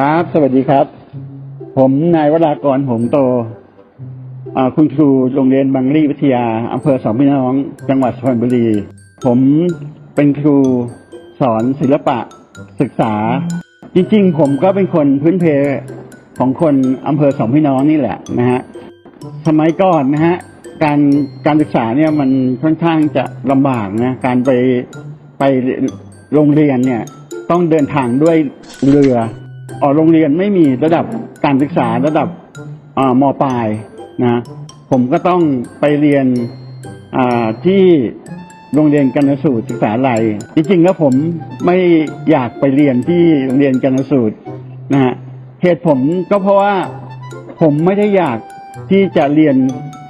ครับ สวัสดีครับ ผมนายวรากรหงโตคุณครูโรงเรียนบางรีวิทยาอำเภอสองพี่น้อง จังหวัดสุพรรณบุรี ผมเป็นครูสอนศิลปะศึกษา จริง ๆ ผมก็เป็นคนพื้นเพของคนอำเภอสองพี่น้องนี่แหละนะฮะสมัยก่อนนะฮะการการศึกษาเนี่ยมันค่อนข้างจะลำบากนะการไปไปโรงเรียนเนี่ยต้องเดินทางด้วยเรือ ออโรงเรียนไม่มีระดับการศึกษาระดับอ่ามปลายนะผมก็ต้องไปเรียนอ่าที่โรงเรียนกันสูตรศึกษาลัยจริงๆแล้วผมไม่อยากไปเรียนที่โรงเรียนกันสูตรนะฮะเหตุผมก็เพราะว่าผมไม่ได้อยากที่จะเรียน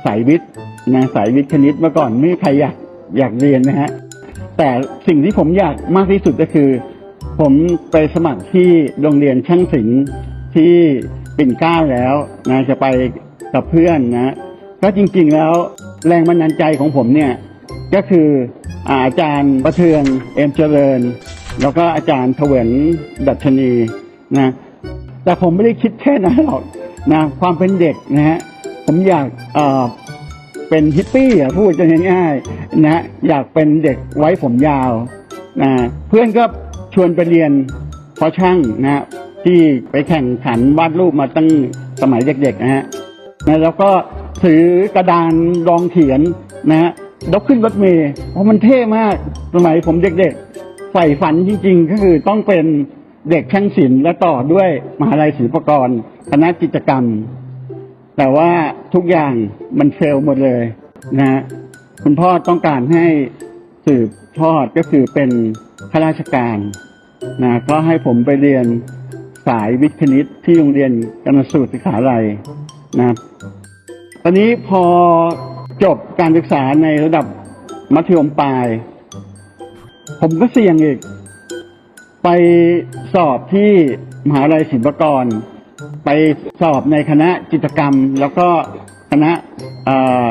สายวิทย์นะสายวิทย์คณิตมื่อก่อนไม่มีใครอยากอยากเรียนนะฮะแต่สิ่งที่ผมอยากมากที่สุดก็คือ ผมไปสมัครที่โรงเรียนช่างศิลป์ที่ปิ่นเกล้าแล้วนะจะไปกับเพื่อนนะก็จริงๆแล้วแรงบันดาลใจของผมเนี่ยก็คืออาจารย์ประเทืองเอมเจริญ แล้วก็อาจารย์เถวนดัชนีนะแต่ผมไม่ได้คิดแค่นั้นหรอกนะความเป็นเด็กนะฮะผมอยากเอ่อเป็นฮิปปี้อะพูดจะง่ายๆนะอยากเป็นเด็กไว้ผมยาวนะเพื่อนก็ ชวนไปเรียนเพราะช่างนะที่ไปแข่งขันวาดรูปมาตั้งสมัยเด็กๆนะฮะนะแล้วก็ถือกระดานรองเขียนนะฮะแล้วขึ้นรถเมล์เพราะมันเท่มากสมัยผมเด็กๆใฝ่ฝันจริงๆ ก็คือต้องเป็นเด็กช่างศิลป์และต่อด้วยมหาลัยศิลปากรคณะกิจกรรม แต่ว่าทุกอย่างมันเฟลหมดเลยนะฮะคุณพ่อต้องการให้สืบทอดก็คือเป็นข้าราชการ นะก็ให้ผมไปเรียนสายวิทย์คณิตที่โรงเรียนกนสูตรศึกษาลัยนะตอนนี้พอจบการศึกษาในระดับมัธยมปลาย ผมก็เสี่ยงอีก ไปสอบที่มหาลัยศิลปากร ไปสอบในคณะจิตรกรรม แล้วก็คณะเอ่อ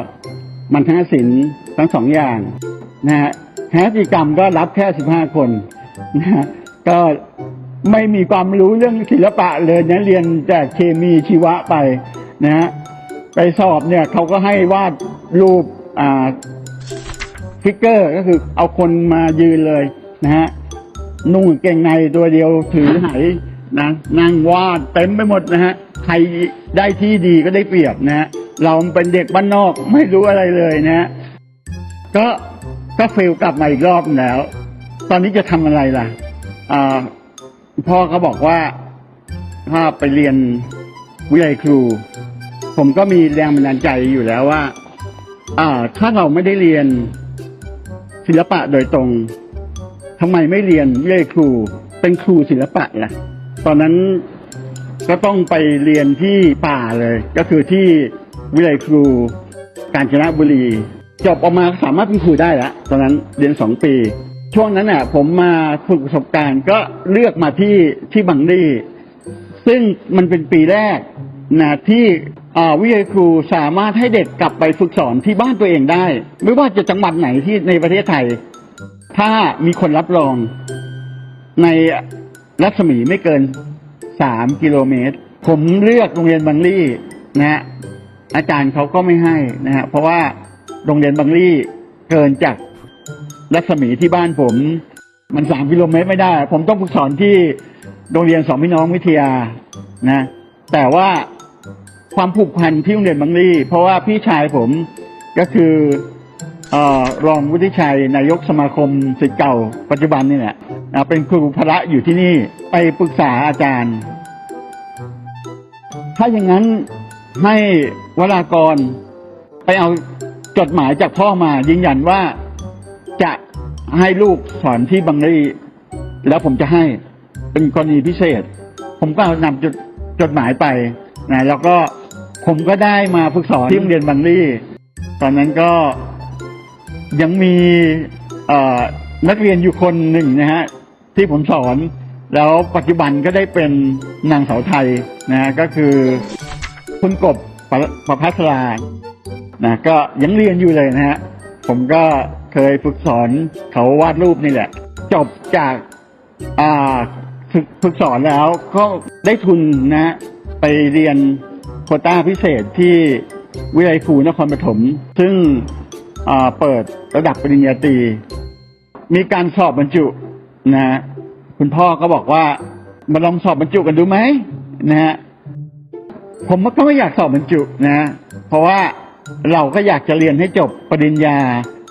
มัณฑศิลป์ทั้งสองอย่างนะฮะคณะจิตรกรรมก็รับแค่สิบห้าคนนะฮะ ก็ไม่มีความรู้เรื่องศิลปะเลยนะเรียนแต่เคมีชีวะไปนะฮะไปสอบเนี่ยเขาก็ให้วาดรูปอ่าฟิกเกอร์ก็คือเอาคนมายืนเลยนะฮะนุ่งเกงในตัวเดียวถือไหนะนั่งวาดเต็มไปหมดนะฮะใครได้ที่ดีก็ได้เปรียบนะฮะเราเป็นเด็กบ้านนอกไม่รู้อะไรเลยนะฮะก็ก็เฟลกลับมาอีกรอบแล้ว ตอนนี้จะทำอะไรล่ะ อ่าพ่อก็บอกว่าถ้าไปเรียนวิทยาครู ผมก็มีแรงบันดาลใจอยู่แล้วว่า อ่า ถ้าเราไม่ได้เรียนศิลปะโดยตรงทำไมไม่เรียนวิทยาครู เป็นครูศิลปะล่ะ ตอนนั้นก็ต้องไปเรียนที่ป่าเลย ก็คือที่วิทยาลัยครู กาญจนบุรี จบออกมาสามารถเป็นครูได้แล้วตอนนั้นเรียนสองปี ช่วงนั้นน่ะ ผมมาฝึกประสบการณ์ก็เลือกมาที่ที่บังรีซึ่งมันเป็นปีแรกนะที่วิทยาครูสามารถให้เด็กกลับไปฝึกสอนที่บ้านตัวเองได้ ไม่ว่าจะจังหวัดไหนที่ในประเทศไทย ถ้ามีคนรับรองในรัศมีไม่เกินสามกิโลเมตร ผมเลือกโรงเรียนบางลี่นะฮะอาจารย์เขาก็ไม่ให้นะฮะเพราะว่าโรงเรียนบางลี่เกินจาก รัศมีที่บ้านผม มันสามกิโลเมตรไม่ได้ ผมต้องฝึกสอนที่โรงเรียนสองพี่น้องวิทยานะ แต่ว่าความผูกพันที่โรงเรียนบางลี่เพราะว่าพี่ชายผมก็คืออรองวุฒิชัยนายกสมาคมศิษย์เก่า ปัจจุบันนี่แหละเป็นครูพระอยู่ที่นี่ไปปรึกษาอาจารย์ ถ้าอย่างนั้นให้วรากรไปเอาจดหมายจากพ่อมายืนยันว่า ให้ลูกสอนที่บังรีแล้วผมจะให้เป็นกรณีพิเศษ ผมก็นำจดจดหมายไปนะแล้วก็ผมก็ได้มาฝึกสอนที่โรงเรียนบังรีตอนนั้นก็ยังมีเอนักเรียนอยู่คนหนึ่งนะฮะที่ผมสอน แล้วปัจจุบันก็ได้เป็นนางสาวไทยนะก็คือคุณกบประประพัสรานะก็ยังเรียนอยู่เลยนะฮะ ผมก็เคยฝึกสอนเขาวาดรูปนี่แหละ จบจากอ่าฝึกฝึกสอนแล้วก็ได้ทุนนะ ไปเรียนโคต้าพิเศษที่วิทยาลัยครูนครปฐมซึ่งเปิดระดับปริญญาตรีมีการสอบบรรจุนะคุณพ่อก็บอกว่ามาลองสอบบรรจุกันดูไหมนะฮะผมก็ไม่อยากสอบบรรจุนะ เพราะว่า เราก็อยากจะเรียนให้จบปริญญา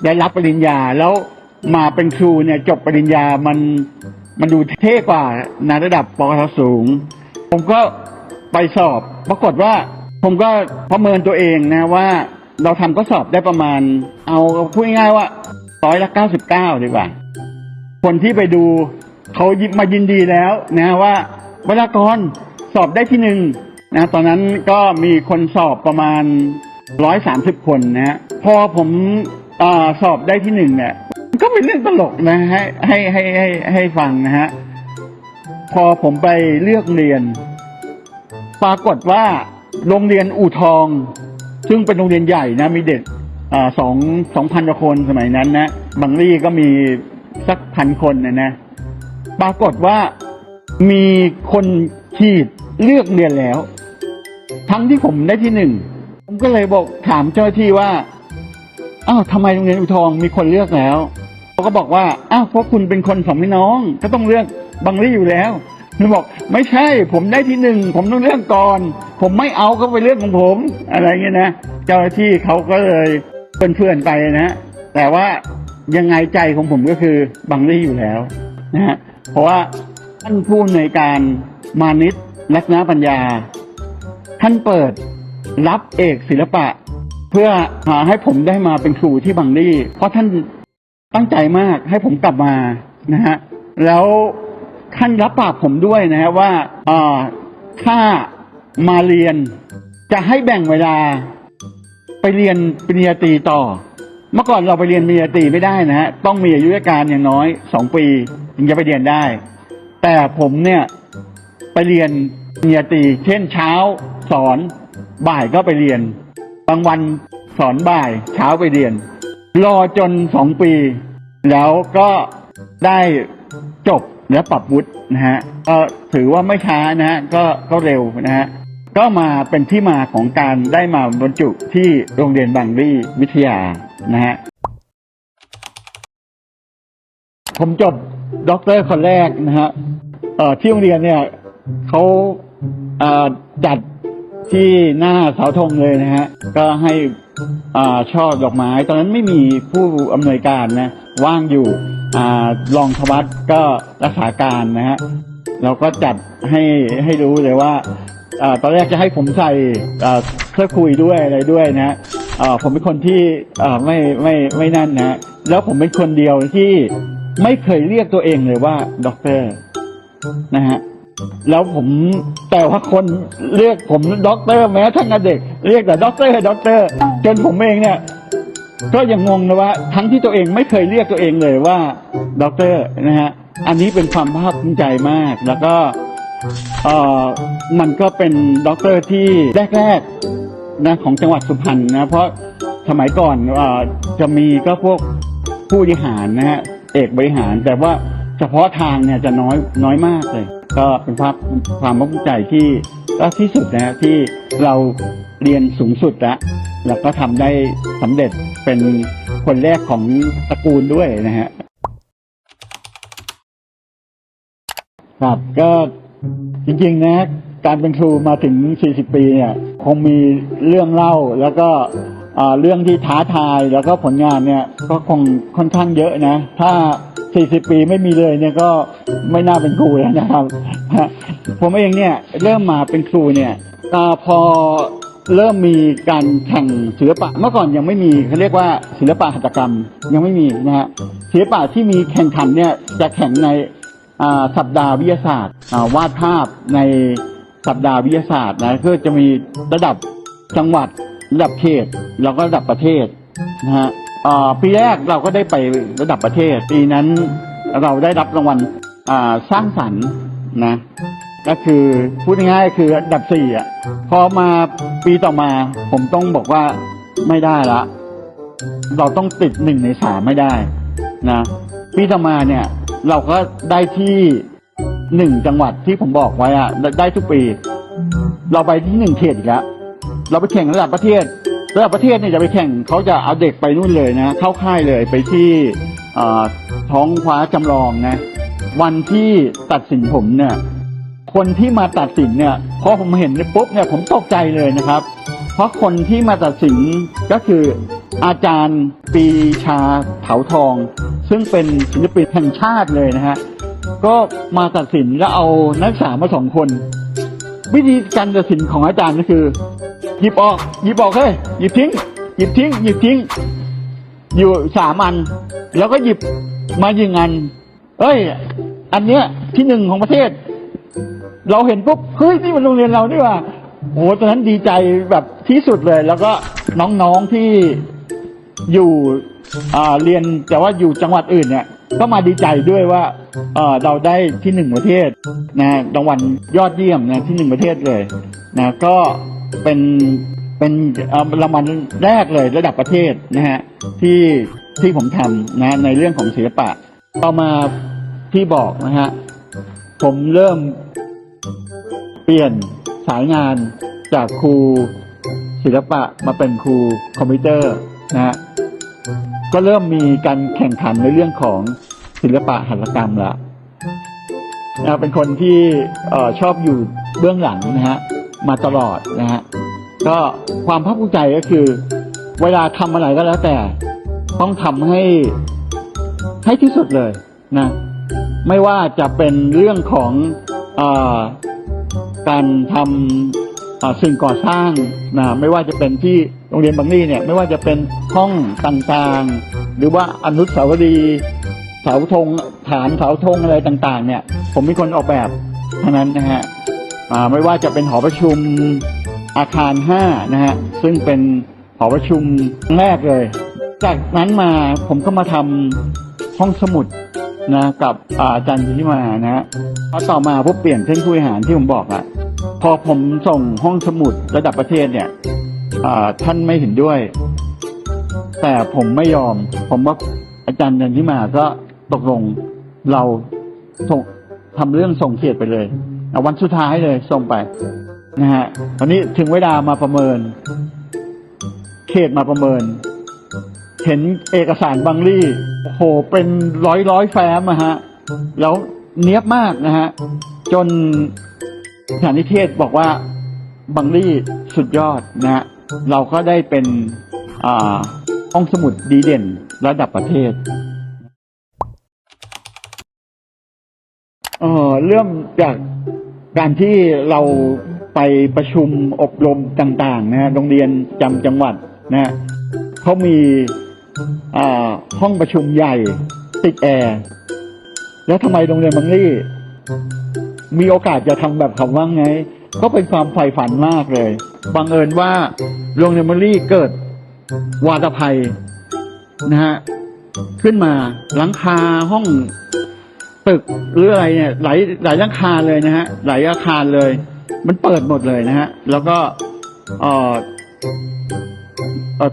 ได้รับปริญญาแล้วมาเป็นครูเนี่ยจบปริญญามันมันดูเท่กว่าในระดับปกติสูง ผมก็ไปสอบ ปรากฏว่าผมก็ประเมินตัวเองนะว่าเราทำก็สอบได้ประมาณ เอาพูดง่ายว่าร้อยละเก้าสิบเก้าดีกว่า คนที่ไปดูเขายิมายินดีแล้วนะว่าวรากรสอบได้ที่หนึ่งนะตอนนั้นก็มีคนสอบประมาณ ร้อยสามสิบคนนะฮะพอผมอสอบได้ที่หนึ่งเนี่ยก็เป็นเรื่องตลกนะให้ให้ให้ให้ให้ฟังนะฮะพอผมไปเลือกเรียน ปรากฏว่าโรงเรียนอู่ทอง ซึ่งเป็นโรงเรียนใหญ่นะ มีเด็กสองสองพันกว่าคนสมัยนั้นนะบางรี่ก็มีสักพันคนนะนะ ปรากฏว่ามีคนฉีดเลือกเรียนแล้ว ทั้งที่ผมได้ที่หนึ่ง ผมก็เลยบอกถามเจ้าหน้าที่ว่าอ้าวทำไมโรงเรียนอุทองมีคนเลือกแล้วเขาก็บอกว่าอ้าวเพราะคุณเป็นคนสองพี่น้อง ก็ต้องเลือกบางรี่อยู่แล้วผมบอกไม่ใช่ ผมได้ที่หนึ่งผมต้องเลือกก่อน ผมไม่เอาก็ไปเลือกของผม อะไรเงี้ยนะเจ้าหน้าที่เขาก็เลยเพื่อนๆไปนะแต่ว่ายังไงใจของผมก็คือบางรี่อยู่แล้วนะฮะเพราะว่าท่านผู้ในการมานิตลักษณปัญญา ท่านเปิด รับเอกศิลปะ เพื่อหาให้ผมได้มาเป็นครูที่บางรี่ เพราะท่านตั้งใจมากให้ผมกลับมานะฮะแล้วท่านรับปากผมด้วยนะฮะว่าอ่าถ้ามาเรียนจะให้แบ่งเวลาไปเรียนปริญญาตรีต่อ เมื่อก่อนเราไปเรียนปริญญาตรีไม่ได้นะฮะต้องมีอายุราชการอย่างน้อยสองปีถึงจะไปเรียนได้ แต่ผมเนี่ยไปเรียนปริญญาตรีเช่นเช้าสอน บ่ายก็ไปเรียน บางวันสอนบ่ายเช้าไปเรียน รอจนสองปี แล้วก็ได้จบและปรับวุฒินะฮะก็ถือว่าไม่ช้านะฮะก็ก็เร็วนะฮะก็มาเป็นที่มาของการได้มาบรรจุที่โรงเรียนบางรี่วิทยานะฮะผมจบด็อกเตอร์คนแรกนะฮะที่โรงเรียนเนี่ยเขาจัด ที่หน้าเสาธงเลยนะฮะ ก็ให้อ่าช่อดอกไม้ ตอนนั้นไม่มีผู้อำนวยการนะ ว่างอยู่อ่ารองทวัตก็รักษาการนะฮะ เราก็จัดให้ให้รู้เลยว่าอ่าตอนแรกจะให้ผมใส่อ่าเสื้อคุยด้วยอะไรด้วยนะอ่าผมเป็นคนที่อ่ไม่ไม่ไม่นั่นนะ แล้วผมเป็นคนเดียวที่ไม่เคยเรียกตัวเองเลยว่าด็อกเตอร์นะฮะ แล้วผมแต่ว่าคนเรียกผมด็อกเตอร์แม้ทั้งเด็ก เรียกแต่ด็อกเตอร์ด็อกเตอร์ จนผมเองเนี่ย ก็ยังงงนะว่า ทั้งที่ตัวเองไม่เคยเรียกตัวเองเลยว่าด็อกเตอร์นะฮะอันนี้เป็นความภาคภูมิใจมาก แล้วก็เอ่อมันก็เป็นด็อกเตอร์ที่แรกๆนะของจังหวัดสุพรรณนะเพราะสมัยก่อนเอ่อจะมีก็พวกผู้บริหารนะฮะเอกบริหาร แต่ว่าเฉพาะทางเนี่ยจะน้อยน้อยมากเลย ก็เป็นภาพความภาคภูมิใจที่ก็ที่สุดนะฮะที่เราเรียนสูงสุดแล้วแล้วก็ทำได้สำเร็จเป็นคนแรกของตระกูลด้วยนะฮะครับก็จริงๆนะการเป็นครูมาถึง 40 ปีเนี่ยคงมีเรื่องเล่าแล้วก็อ่าเรื่องที่ท้าทายแล้วก็ผลงานเนี่ยก็คงค่อนข้างเยอะนะ ถ้า 40ปีไม่มีเลยเนี่ยก็ไม่น่าเป็นครูแล้วนะครับผมเองเนี่ยเริ่มมาเป็นครูเนี่ยอพอเริ่มมีการแข่งศิลปะเมื่อก่อนยังไม่มีเขาเรียกว่าศิลปะหัตถกรรมยังไม่มีนะฮะศิลปะที่มีแข่งขันเนี่ยจะแข่งในสัปดาห์วิทยาศาสตร์วาดภาพในสัปดาห์วิทยาศาสตร์นะก็จะมีระดับจังหวัดระดับเขตแล้วก็ระดับประเทศนะฮะ อ่าปีแรกเราก็ได้ไประดับประเทศ ปีนั้นเราได้รับรางวัลอ่าสร้างสรรค์นะ ก็คือพูดง่ายๆคืออันดับสี่อะพอมาปีต่อมาผมต้องบอกว่าไม่ได้ละ เราต้องติดหนึ่งในสามไม่ได้นะปีต่อมาเนี่ย เราก็ได้ที่หนึ่งจังหวัดที่ผมบอกไว้อะได้ได้ทุกปี เราไปที่หนึ่งเขตอีกแล้วเราไปแข่งระดับประเทศ ระดับประเทศเนี่ยจะไปแข่งเขาจะเอาเด็กไปนู่นเลยนะ เข้าค่ายเลยไปที่ท้องฟ้าจำลองนะ วันที่ตัดสินผมเนี่ย คนที่มาตัดสินเนี่ยพอผมเห็นเนี่ยปุ๊บเนี่ยผมตกใจเลยนะครับ เพราะคนที่มาตัดสินก็คืออาจารย์ปีชาเถาทอง ซึ่งเป็นศิลปินแห่งชาติเลยนะฮะก็มาตัดสินแล้วเอานักศึกษามาสองคน วิธีการตัดสินของอาจารย์ก็คือ หยิบออก หยิบออกเฮ้ยหยิบทิ้ง หยิบทิ้ง หยิบทิ้ง อยู่สามอัน แล้วก็หยิบมายิงอัน เอ้ย อันเนี้ยที่หนึ่งของประเทศ เราเห็นปุ๊บเฮ้ยนี่มันโรงเรียนเรานี่ว่าโอ้โหตอนนั้นดีใจแบบที่สุดเลย แล้วก็น้องๆที่อยู่อ่าเรียนแต่ว่าอยู่จังหวัดอื่นเนี่ยก็มาดีใจด้วยว่าเออเราได้ที่หนึ่งประเทศนะรางวัลยอดเยี่ยมนะที่หนึ่งประเทศเลยนะก็ เป็นเป็นรางวัลแรกเลยระดับประเทศนะฮะที่ที่ผมทำนะในเรื่องของศิลปะต่อมาที่บอกนะฮะผมเริ่มเปลี่ยนสายงานจากครูศิลปะมาเป็นครูคอมพิวเตอร์นะฮะก็เริ่มมีการแข่งขันในเรื่องของศิลปะหัตถกรรมละนะเป็นคนที่ออชอบอยู่เบื้องหลังนะฮะ มาตลอดนะฮะก็ความภาคภูมิใจก็คือ เวลาทำอะไรก็แล้วแต่ ต้องทำให้ให้ที่สุดเลยนะ ไม่ว่าจะเป็นเรื่องของอการทำสิ่งก่อสร้างนะไม่ว่าจะเป็นที่โรงเรียนบางนี่เนี่ย ไม่ว่าจะเป็นห้องต่างๆ หรือว่าอนุสาวรีย์เสาธงฐานเสาธงอะไรต่าง ๆ เนี่ย ผมเป็นคนออกแบบเท่านั้นนะฮะ ไม่ว่าจะเป็นหอประชุมอาคารห้านะฮะ ซึ่งเป็นหอประชุมแรกเลย จากนั้นมาผมก็มาทำห้องสมุดนะกับอาจารย์ที่มานะฮะพอต่อมาพวกเปลี่ยนเส้นผู้บริหารที่ผมบอกอะพอผมส่งห้องสมุดระดับประเทศเนี่ยท่านไม่เห็นด้วย แต่ผมไม่ยอม ผมว่าอาจารย์ยันที่มาก็ตกลงเราส่งทำเรื่องส่งเขตไปเลย วันสุดท้ายเลยส่งไปนะฮะตอนนี้ถึงเวลามาประเมิน เขตมาประเมิน เห็นเอกสารบางรี่โหเป็นร้อยร้อยแฟ้มอะฮะ แล้วเนี้ยบมากนะฮะ จนสถานิเทศบอกว่าบางรี่สุดยอดนะฮะเราก็ได้เป็นอ่าห้องสมุดดีเด่นระดับประเทศเออเริ่มจาก การที่เราไปประชุมอบรมต่างๆนะฮะโรงเรียนจำจังหวัดนะเขามีห้องประชุมใหญ่ติดแอร์แล้วทำไมโรงเรียนบางรี่ มีโอกาสจะทำแบบเขาว่างไง ก็เป็นความใฝ่ฝันมากเลยบังเอิญว่าโรงเรียนบางรี่เกิดวาตภัยนะฮะขึ้นมาหลังคาห้อง ตึกหรืออะไรเนี่ยหลายหลายหลังคารเลยนะฮะหลายอาคารเลย มันเปิดหมดเลยนะฮะแล้วก็เอ่อ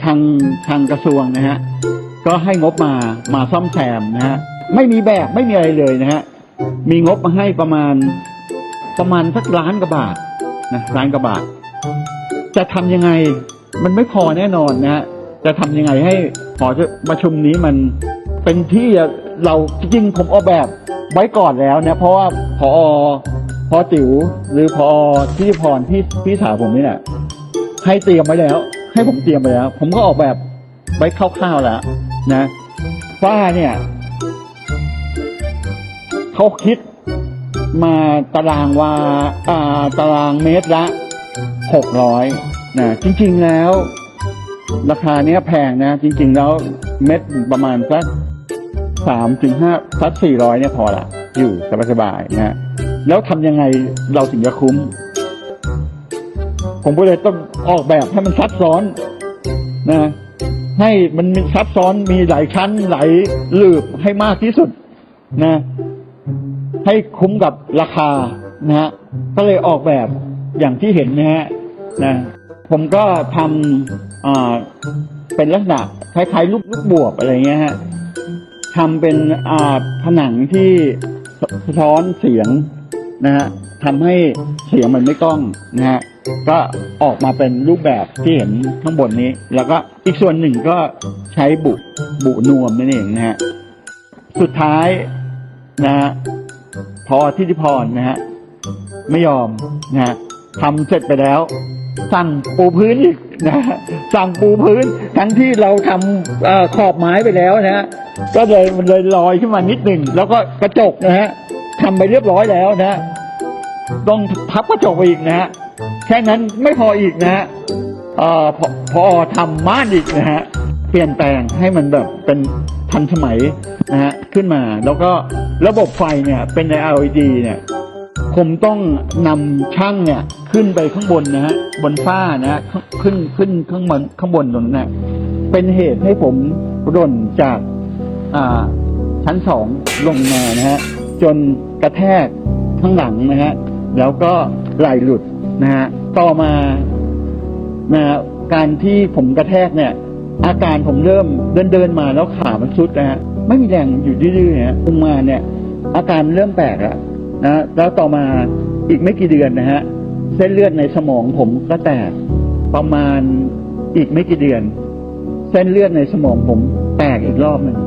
ทางทางกระทรวงนะฮะก็ให้งบมามาซ่อมแซมนะฮะไม่มีแบบไม่มีอะไรเลยนะฮะมีงบมาให้ประมาณประมาณสักล้านกว่าบาทนะล้านกว่าบาท จะทำยังไงมันไม่พอแน่นอนนะฮะจะทำยังไงให้หอประชุมนี้มันเป็นที่ เราจริงๆผมออกแบบไว้ก่อนแล้วเนี่ยเพราะว่าพอพอติ๋วหรือพอที่พรพี่พี่สาวผมนี่แหละให้เตรียมไว้แล้ว ให้ผมเตรียมไปแล้ว ผมก็ออกแบบไว้คร่าวๆแล้วนะว่าเนี่ยเขาคิดมาตารางวาอ่าตารางเมตรละหกร้อยนะจริง ๆแล้ว ราคาเนี้ยแพงนะ จริง ๆ แล้วเม็ดประมาณสัก สามถึงห้าสักสี่ร้อยเนี่ยพอละ อยู่สบายๆนะฮะแล้วทำยังไงเราถึงจะคุ้ม ผมก็เลยต้องออกแบบให้มันซับซ้อนนะให้มันมีซับซ้อนมีหลายชั้นหลายลืบให้มากที่สุดนะ ให้คุ้มกับราคานะฮะก็เลยออกแบบอย่างที่เห็นนะฮะนะผมก็ทำอ่าเป็นลักษณะคล้ายๆลูกลูกบวบอะไรเงี้ยฮะ ทำเป็นอ่าผนังที่สะท้อนเสียงนะฮะทำให้เสียงมันไม่ก้องนะฮะก็ออกมาเป็นรูปแบบที่เห็นข้างบนนี้ แล้วก็อีกส่วนหนึ่งก็ใช้บุบุนวมนั่นเองนะฮะสุดท้ายนะฮะพอทิติพรนะฮะไม่ยอมนะฮะทำเสร็จไปแล้ว สั่งปูพื้นอีกนะฮะสั่งปูพื้น ทั้งที่เราทำเออขอบไม้ไปแล้วนะฮะก็เลยมันเลยลอยขึ้นมานิดหนึ่งแล้วก็กระจกนะฮะทำไปเรียบร้อยแล้วนะฮะต้องพับกระจกไปอีกนะฮะแค่นั้นไม่พออีกนะฮะเอ่อพอพอทำม่านอีกนะฮะเปลี่ยนแปลงให้มันแบบเป็นทันสมัยนะฮะขึ้นมาแล้วก็ระบบไฟเนี่ยเป็นใน LED เนี่ย ผมต้องนำช่างเนี่ยขึ้นไปข้างบนนะฮะบนฝ้านะฮะขึ้นขึ้นข้างบนข้างบนตรงนั้นนะเป็นเหตุให้ผมหล่นจากอ่าชั้นสองลงมานะฮะจนกระแทกข้างหลังนะฮะแล้วก็ไหลหลุดนะฮะต่อมานะการที่ผมกระแทกเนี่ย อาการผมเริ่มเดินเดินมาแล้วขามันสุดนะฮะไม่มีแรงอยู่ดื้อๆนะฮะลงมาเนี่ย อาการเริ่มแปลกแล้ว นะแล้วต่อมาอีกไม่กี่เดือนนะฮะเส้นเลือดในสมองผมก็แตกประมาณอีกไม่กี่เดือน เส้นเลือดในสมองผมแตกอีกรอบหนึ่ง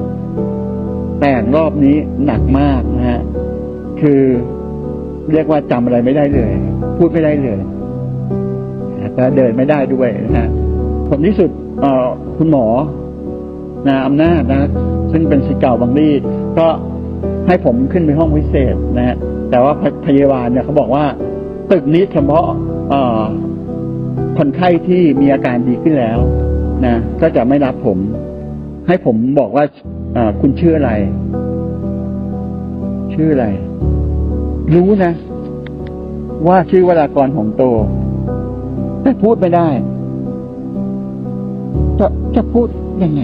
แต่งรอบนี้หนักมากนะฮะคือเรียกว่าจำอะไรไม่ได้เลย พูดไม่ได้เลยแล้วเดินไม่ได้ด้วยนะฮะผลที่สุดคุณหมอนะอำนาจนะ ซึ่งเป็นศิเก่าบางรีก็ ให้ผมขึ้นไปห้องพิเศษนะฮะแต่ว่าพพยาบาลเนี่ยเขาบอกว่า ตึกนี้เฉพาะคนไข้ที่มีอาการดีขึ้นแล้วนะก็จะไม่รับผม ให้ผมบอกว่าอ่าคุณชื่ออะไร ชื่ออะไร รู้นะ ว่าชื่อวรากรของโต แต่พูดไม่ได้ จะจะพูดยังไง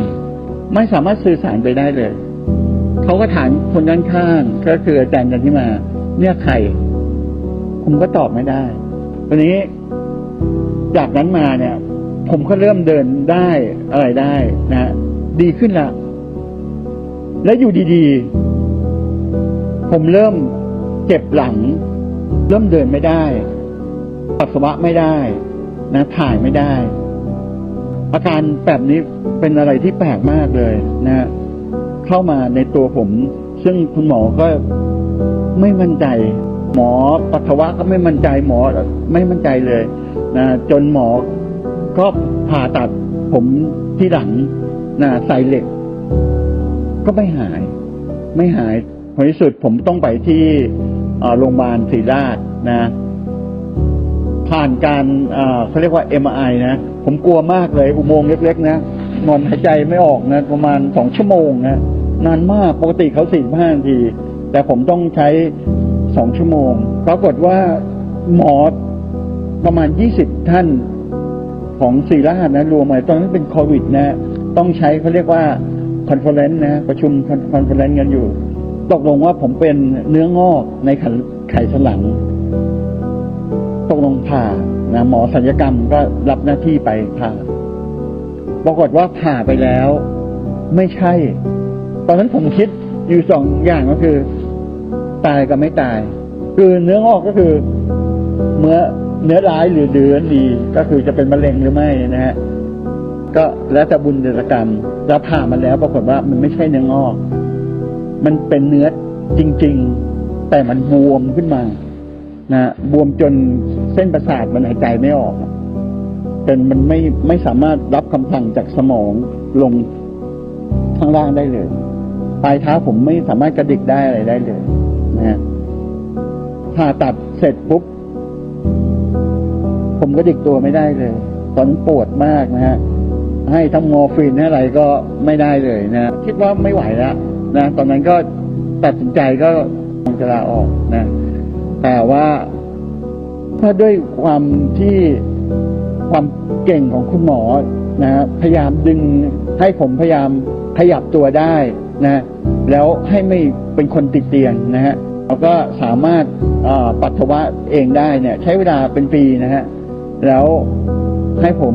ไม่สามารถสื่อสารไปได้เลย เขาก็ถามคนด้านข้างก็คืออาจารย์จันทิมา เนี่ยใครผมก็ตอบไม่ได้วันนี้จากนั้นมาเนี่ย ผมก็เริ่มเดินได้อะไรได้นะดีขึ้นละแล้วอยู่ดีๆ ผมเริ่มเจ็บหลัง เริ่มเดินไม่ได้ปัสสาวะไม่ได้ นะถ่ายไม่ได้ อาการแบบนี้เป็นอะไรที่แปลกมากเลยนะ เข้ามาในตัวผม ซึ่งคุณหมอก็ไม่มั่นใจ หมอปัสสาวะก็ไม่มั่นใจหมอไม่มั่นใจเลยนะจนหมอก็ผ่าตัดผมที่หลังนะใส่เหล็ก ก็ไม่หาย ไม่หายผลที่สุดผมต้องไปที่โรงพยาบาลศรีราชนะ ผ่านการเอ่อเขาเรียกว่า MRI นะ ผมกลัวมากเลย อุโมงค์เล็กๆนะ นอนหายใจไม่ออกนะ ประมาณสองชั่วโมงนะนานมากปกติเขาสี่ห้านาที แต่ผมต้องใช้สองชั่วโมงปรากฏว่าหมอประมาณยี่สิบท่านของศรีราชนะรวมมาตอนนั้นเป็นโควิดนะ ต้องใช้เขาเรียกว่าคอนเฟอเรนซ์นะ ประชุมคอนเฟอเรนซ์กันอยู่ ตกลงว่าผมเป็นเนื้องอกในไขไขสันหลัง ตกลงผ่านะหมอศัลยกรรมก็รับหน้าที่ไปผ่า ปรากฏว่าผ่าไปแล้ว ไม่ใช่ ตอนนั้นผมคิดอยู่สองอย่างก็คือ ตายกับไม่ตาย คือเนื้องอกก็คือเมื่อเนื้อร้ายหรือเดือนดี ก็คือจะเป็นมะเร็งหรือไม่นะฮะก็แล้วแต่บุญเดชกรรมแล้วผ่ามาแล้วปรากฏว่ามันไม่ใช่เนื้องอก มันเป็นเนื้อจริง ๆ แต่มันบวมขึ้นมา นะบวมจนเส้นประสาทมันหายใจไม่ออก เป็นมันไม่ไม่สามารถรับคำสั่งจากสมองลงข้างล่างได้เลยปลายเท้าผมไม่สามารถกระดิกได้อะไรได้เลยนะฮะผ่าตัดเสร็จปุ๊บผมกระดิกตัวไม่ได้เลย ตอนปวดมากนะฮะให้ทั้งมอร์ฟีนให้อะไรก็ไม่ได้เลยนะคิดว่าไม่ไหวแล้วนะตอนนั้นก็ตัดสินใจก็จะลาออกนะ แต่ว่าถ้าด้วยความที่ เก่งของคุณหมอนะฮะพยายามดึงให้ผมพยายามขยับตัวได้นะแล้วให้ไม่เป็นคนติดเตียงนะฮะแล้วก็สามารถปัสสาวะเองได้เนี่ย ใช้เวลาเป็นปีนะฮะแล้วให้ผม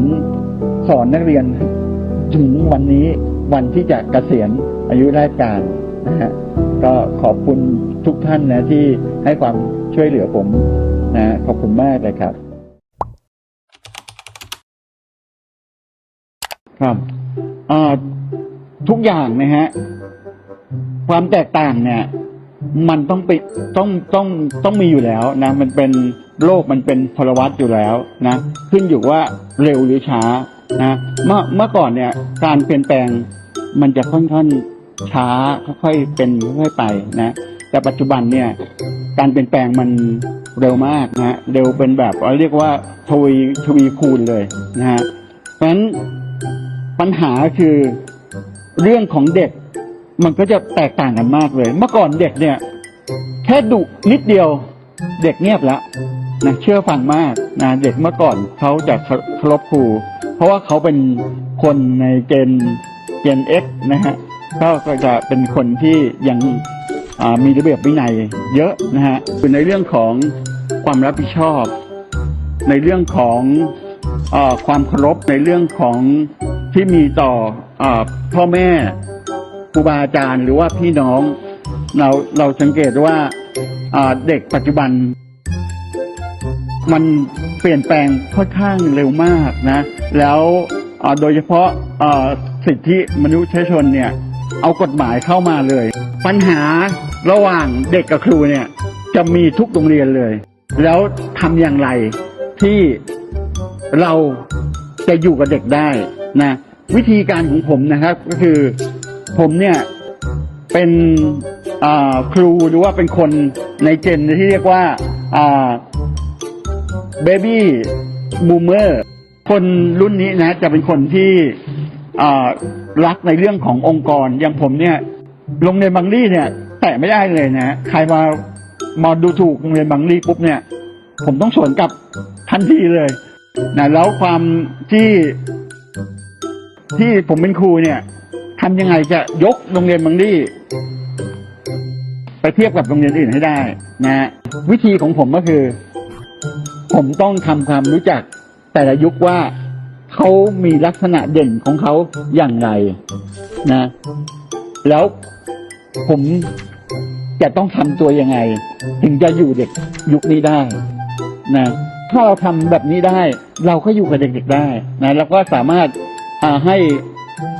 สอนนักเรียนถึงวันนี้วันที่จะเกษียณอายุราชการนะฮะก็ขอบคุณทุกท่านนะที่ให้ความช่วยเหลือผมนะขอบคุณมากเลยครับ ครับเอ่อทุกอย่างนะฮะ ความแตกต่างเนี่ย มันต้องไปต้องต้องต้องมีอยู่แล้วนะ มันเป็นโลกมันเป็นพลวัตอยู่แล้วนะ ขึ้นอยู่ว่าเร็วหรือช้านะเมื่อเมื่อก่อนเนี่ย การเปลี่ยนแปลงมันจะค่อนข้างช้าค่อยๆเป็นค่อยๆไปนะ แต่ปัจจุบันเนี่ย การเปลี่ยนแปลงมันเร็วมากนะเร็วเป็นแบบเรียกว่าทวีทวีคูณเลยนะฮะเพราะฉะนั้น ปัญหาคือเรื่องของเด็กมันก็จะแตกต่างกันมากเลย เมื่อก่อนเด็กเนี่ย แค่ดุนิดเดียวเด็กเงียบแล้วนะเชื่อฟังมากนะเด็กเมื่อก่อนเขาจะเคารพครูเพราะว่าเขาเป็นคนในเจนเจนเอ็กนะฮะก็จะเป็นคนที่ยังมีระเบียบวินัยเยอะนะฮะคือในเรื่องของความรับผิดชอบ ในเรื่องของอความเคารพในเรื่องของ ที่มีต่ออพ่อแม่ครูบาอาจารย์หรือว่าพี่น้อง เราเราสังเกตว่าเด็กปัจจุบัน มันเปลี่ยนแปลงค่อนข้างเร็วมากนะ แล้วโดยเฉพาะสิทธิมนุษยชนเนี่ย เอากฎหมายเข้ามาเลย ปัญหาระหว่างเด็กกับครูเนี่ยจะมีทุกโรงเรียนเลย แล้วทำอย่างไรที่เราจะอยู่กับเด็กได้ นะวิธีการของผมนะครับก็คือผมเนี่ยเป็นครูหรือว่าเป็นคนในเจนที่เรียกว่าเบบี้บูมเมอร์คนรุ่นนี้นะจะเป็นคนที่รักในเรื่องขององค์กร อย่างผมเนี่ยโรงเรียนบางรี่เนี่ย แตะไม่ได้เลยนะใครมามาดูถูกโรงเรียนบางรี่ปุ๊บเนี่ย ผมต้องสวนกลับทันทีเลยนะแล้วความที่ ที่ผมเป็นครูเนี่ยทำยังไงจะยกโรงเรียนบางรี่ไปเทียบกับโรงเรียนอื่นให้ได้นะวิธีของผมก็คือ ผมต้องทำความรู้จักแต่ละยุคว่าเขามีลักษณะเด่นของเขาอย่างไรนะ แล้วผมจะต้องทำตัวยังไง ถึงจะอยู่เด็กยุคนี้ได้นะถ้าเราทำแบบนี้ได้ เราก็อยู่กับเด็กๆได้นะแล้วก็สามารถ ให้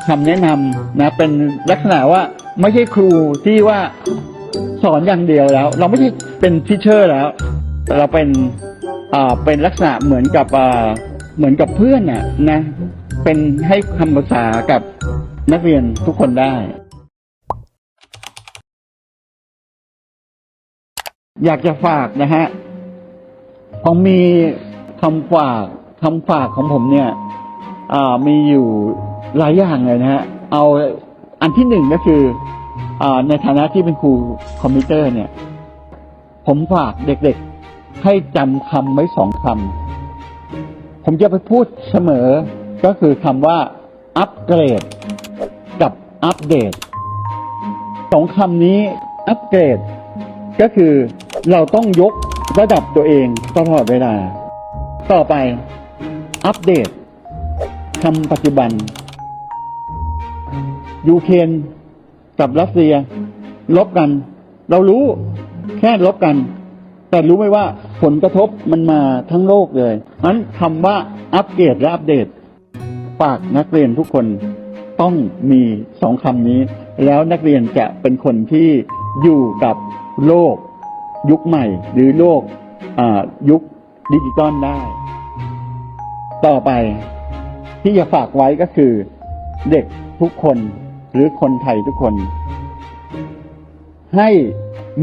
คำแนะนำนะ เป็นลักษณะว่าไม่ใช่ครูที่ว่าสอนอย่างเดียวแล้ว เราไม่ใช่เป็นทิเชอร์แล้วแต่เราเป็นอ่าเป็นลักษณะเหมือนกับอ่าเหมือนกับเพื่อนน่ะนะ เป็นให้คำปรึกษากับนักเรียนทุกคนได้ อยากจะฝากนะฮะผมมีคำฝากคำฝากของผมเนี่ย มีอยู่หลายอย่างเลยนะฮะ เอาอันที่หนึ่งก็คืออในฐานะที่เป็นครูคอมพิวเตอร์เนี่ย ผมฝากเด็กๆให้จำคำไว้สองคำ ผมจะไปพูดเสมอ ก็คือคำว่าอัปเกรดกับอัปเดตสองคำนี้อัปเกรดก็คือเราต้องยกระดับตัวเองตลอดเวลา ต่อไปอัปเดต ทำปัจจุบัน ยูเครนกับรัสเซียลบกัน เรารู้แค่ลบกัน แต่รู้ไหมว่าผลกระทบมันมาทั้งโลกเลยนั้นคำว่าอัปเกรดและอัปเดตฝากนักเรียนทุกคนต้องมีสองคำนี้ แล้วนักเรียนจะเป็นคนที่อยู่กับโลก ยุคใหม่ หรือโลกยุคดิจิตอลได้ ต่อไป ที่จะฝากไว้ก็คือ เด็กทุกคนหรือคนไทยทุกคน ให้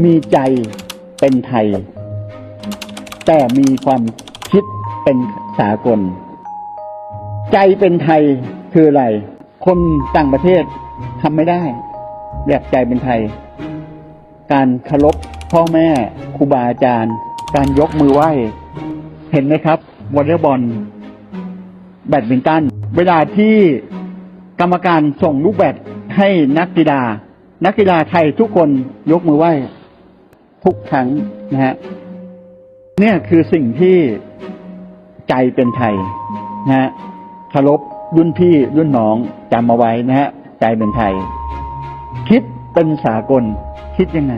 มีใจเป็นไทย แต่มีความคิดเป็นสากล ใจเป็นไทยคืออะไร คนต่างประเทศทำไม่ได้ แบบใจเป็นไทย การเคารพพ่อแม่ครูบาอาจารย์ การยกมือไหว้ เห็นไหมครับวอลเลย์บอลแบดมินตัน เวลาที่กรรมการส่งลูกแบดให้นักกีฬา นักกีฬาไทยทุกคนยกมือไหว้ทุกครั้งนะฮะเนี่ยคือสิ่งที่ใจเป็นไทยนะฮะเคารพรุ่นพี่รุ่นน้องจำมาไว้นะฮะใจเป็นไทย คิดเป็นสากลคิดยังไง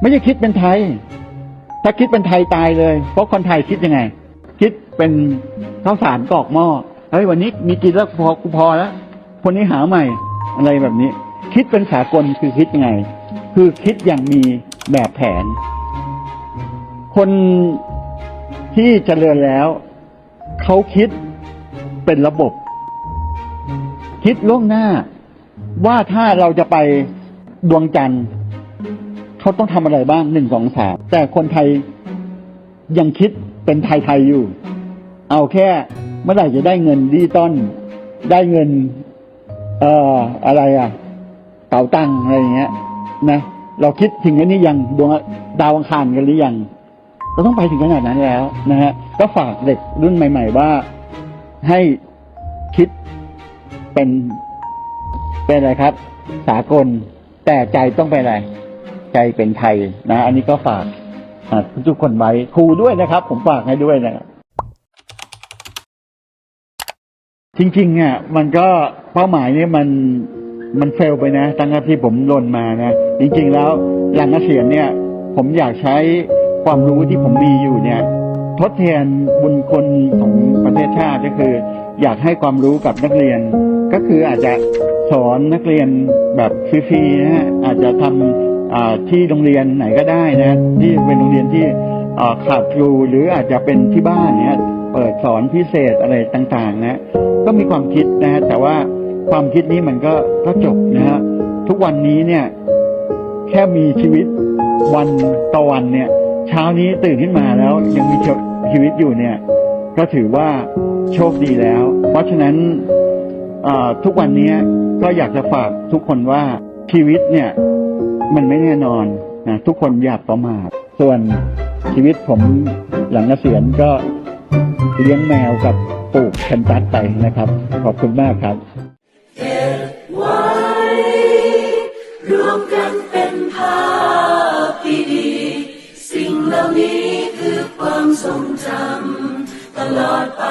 ไม่ใช่คิดเป็นไทย ถ้าคิดเป็นไทยตายเลย เพราะคนไทยคิดยังไง คิดเป็นข้าวสารกอกหม้อเฮ้ยวันนี้มีกินแล้วพอกูพอแล้วคนนี้หาใหม่อะไรแบบนี้ คิดเป็นสากลคือคิดยังไง คือคิดอย่างมีแบบแผน คนที่เจริญแล้ว เขาคิดเป็นระบบ คิดล่วงหน้า ว่าถ้าเราจะไปดวงจันทร์เขาต้องทำอะไรบ้างหนึ่งสองสามแต่คนไทยยังคิด เป็นไทยๆอยู่ เอาแค่เมื่อไหร่จะได้เงินดิจิตอลได้เงิน เอ่ออะไรอะเป๋าตังอะไรอย่างเงี้ย นะเราคิดถึงอันนี้ยังดวงดาวอังคารกันหรือยังเราต้องไปถึงขนาดนั้นแล้วนะฮะก็ฝากเด็กรุ่นใหม่ ๆ ว่าให้คิดเป็นเป็นอะไรครับ สากลแต่ใจต้องเป็นอะไร ใจเป็นไทยนะ อันนี้ก็ฝาก ทุกคนไว้ครูด้วยนะครับ ผมฝากให้ด้วยนะครับจริงๆอะมันก็เป้าหมายเนี่ยมันมันเฟลไปนะ ตั้งแต่ที่ผมลนมานะจริงๆแล้วหลังเกษียณเนี่ย ผมอยากใช้ความรู้ที่ผมมีอยู่เนี่ย ทดแทนบุญคุณของประเทศชาติก็คือ อยากให้ความรู้กับนักเรียน ก็คืออาจจะสอนนักเรียนแบบฟรีๆนะฮะอาจจะทำอ่า ที่โรงเรียนไหนก็ได้นะที่เป็นโรงเรียนที่ขาดครูหรืออาจจะเป็นที่บ้านเนี่ยเปิดสอนพิเศษอะไรต่างๆ นะ ก็มีความคิดนะฮะแต่ว่าความคิดนี้มันก็ก็จบนะฮะทุกวันนี้เนี่ย แค่มีชีวิตวันต่อวันเนี่ย เช้านี้ตื่นขึ้นมาแล้วยังมีชีวิตอยู่เนี่ย ก็ถือว่าโชคดีแล้ว เพราะฉะนั้นทุกวันนี้ก็อยากจะฝากทุกคนว่าชีวิตเนี่ย มันไม่แน่นอนนะทุกคนอยากประมาทส่วนชีวิตผมหลังเกษียณก็เลี้ยงแมวกับปลูกแคนตัสไปนะครับ ขอบคุณมากครับทรงจำตลอดไป